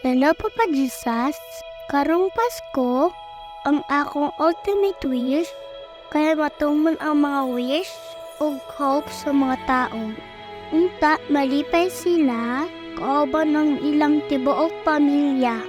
Hello, Papa Jesus. Karong Pasko, ang akong ultimate wish, kaya matumon ang mga wish o hope sa mga tao. Unta, malipay sila, kauban ng ilang tibuok pamilya.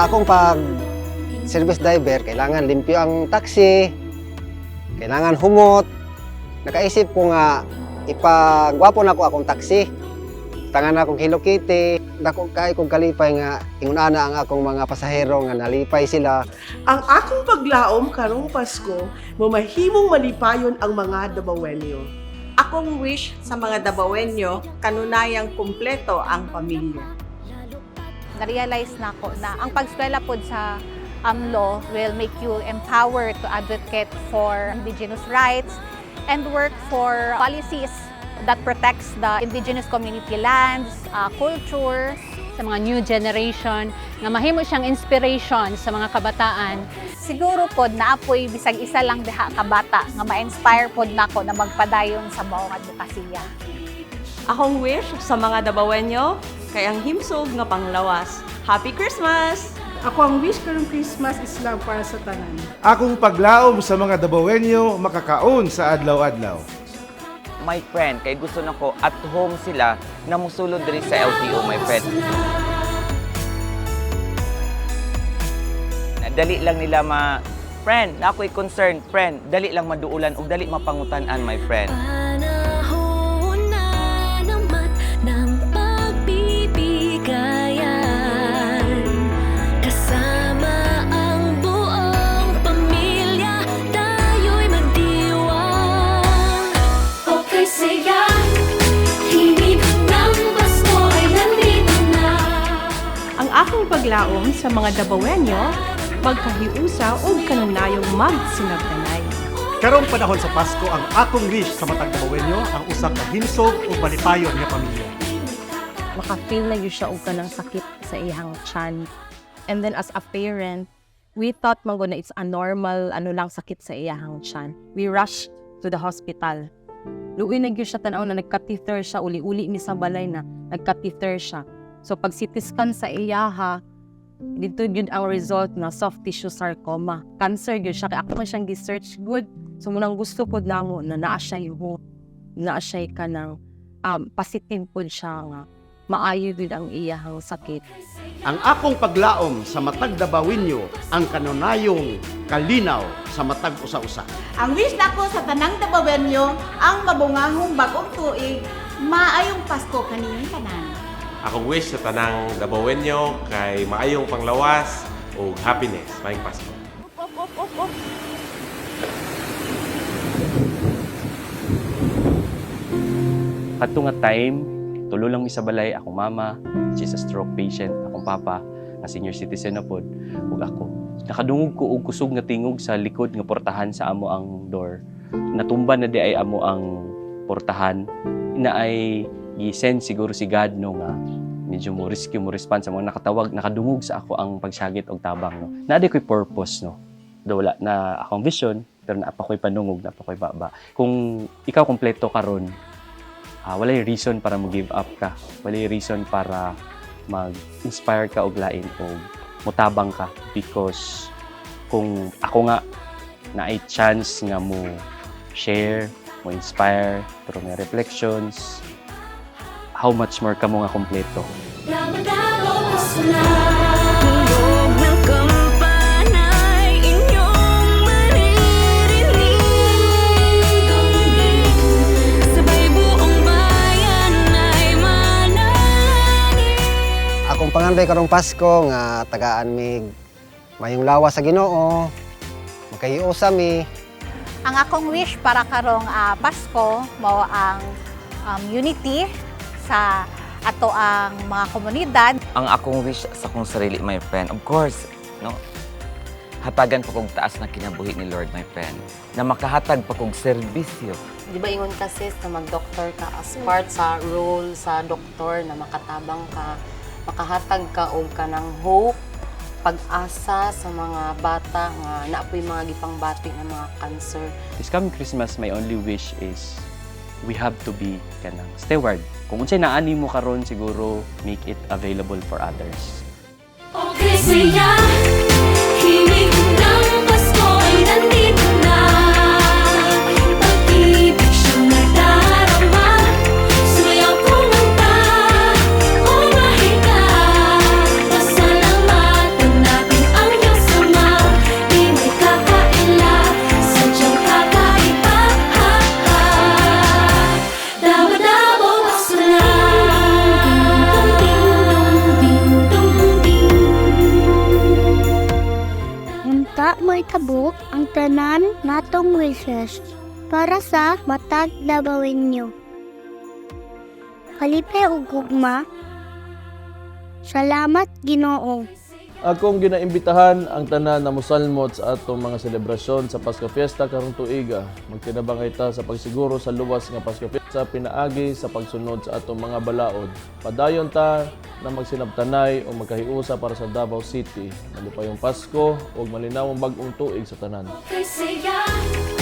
Sa akong pag service driver, kailangan limpyo ang taxi, kailangan humot. Nakaisip ko nga ipagwapo na ko akong taxi. Tangan akong Hello Kitty. Dako kay kong kalipay nga ingunana ang akong mga pasahero nga nalipay sila. Ang akong paglaom karong Pasko, mamahimong malipayon ang mga dabawenyo. Akong wish sa mga Dabawenyo, kanunayang kumpleto ang pamilya. Na-realize na ko na ang pagskwela pod sa AMLO will make you empowered to advocate for indigenous rights and work for policies that protects the indigenous community lands, uh, culture, sa mga new generation nga mahimo siyang inspiration sa mga kabataan siguro pod naapoy bisag isa lang diha ka bata nga ma-inspire pod nako na magpadayon sa maong advokasya. Akong wish sa mga Dabawenyo, kay ang himsog nga panglawas. Happy Christmas! Ako ang wish karong Christmas is lang para sa tanan. Akong paglaom sa mga Dabawenyo makakaon sa adlaw-adlaw. my friend kay gusto nako at home sila na musulod diri sa LTO my friend dali lang nila ma friend na ako'y concern friend dali lang maduulan ug dali mapangutan-an my friend paglaom sa mga dabawenyo, magkahiusa o kanunayong magsinagdanay. Karong panahon sa Pasko, ang akong wish sa matag Dabawenyo ang usab ka himsog o malipayon nga pamilya. maka-feel na yun siya og kanang sakit sa iyang chan. And then as a parent, we thought man na it's a normal ano lang sakit sa iyang chan. We rushed to the hospital. Luoy na gyud siya tanaw na nagka-teether siya uli-uli ni sa balay na nagka-teether siya. So pag CT scan sa iyaha, dito yun ang result na soft tissue sarcoma. Cancer yun siya. Kaya ako man siyang gi-search good. So munang gusto po na mo na naa siya yung naa siya ka ng um, pasitin po siya nga maayo din ang iyahang sakit. Ang akong paglaom sa matag Dabawinyo ang kanunayong kalinaw sa matag usa-usa. Ang wish nako sa tanang Dabawenyo, ang mabungahong bagong tuig, maayong Pasko kanilang tanan. Akong wish sa tanang Dabawenyo kay maayong panglawas o happiness. Maayong Pasko. Kadto nga time tulo lang mi sa balay akong mama she's a stroke patient akong papa nga senior citizen na pod ug ako nakadungog ko og kusog nga tingog sa likod nga portahan sa amo ang door natumba na di ay amo ang portahan ina ay gi-send siguro si God no nga medyo mo rescue mo response sa mga nakatawag nakadungog sa ako ang pagsagit og tabang no na ko'y purpose no do wala na akong vision pero naapa ko'y panungog, naapa ko'y baba. Kung ikaw kompleto karon, ah walay reason para mo give up ka. Walay reason para mag-inspire ka og lain o mutabang ka because kung ako nga na ay chance nga mo share, mo inspire through my reflections, how much more ka mo nga kompleto. Akong panganday karong Pasko nga tagaan mig mayong lawas sa Ginoo. Makahiusa mi. Ang akong wish para karong ah, Pasko mao ang um, unity sa ato ang mga komunidad ang akong wish sa akong sarili, my friend, of course, no? Hatagan pa kong taas na kinabuhi ni Lord, my friend. Na makahatag pa kong serbisyo. Di ba ingon ka sis na mag-doctor ka as part sa role sa doktor na makatabang ka, makahatag ka og kanang hope, pag-asa sa mga bata nga naapoy mga gipangbati ng mga cancer. This coming Christmas, my only wish is we have to be kanang steward. Kung unsay naani mo karon siguro make it available for others. Okay, saya Himig Tabuk ang tanan natong wishes para sa matag labawin nyo. Kalipe ug gugma. Salamat Ginoo. Akong ginaimbitahan ang tanan na musalmot sa atong mga selebrasyon sa Pasko Fiesta karong tuiga. Magtinabangay ta sa pagsiguro sa luwas nga Pasko Fiesta pinaagi sa pagsunod sa atong mga balaod. Padayon ta na magsinabtanay o magkahiusa para sa Davao City. Malipayong Pasko o malinawang bag-ong tuig sa tanan. kay saya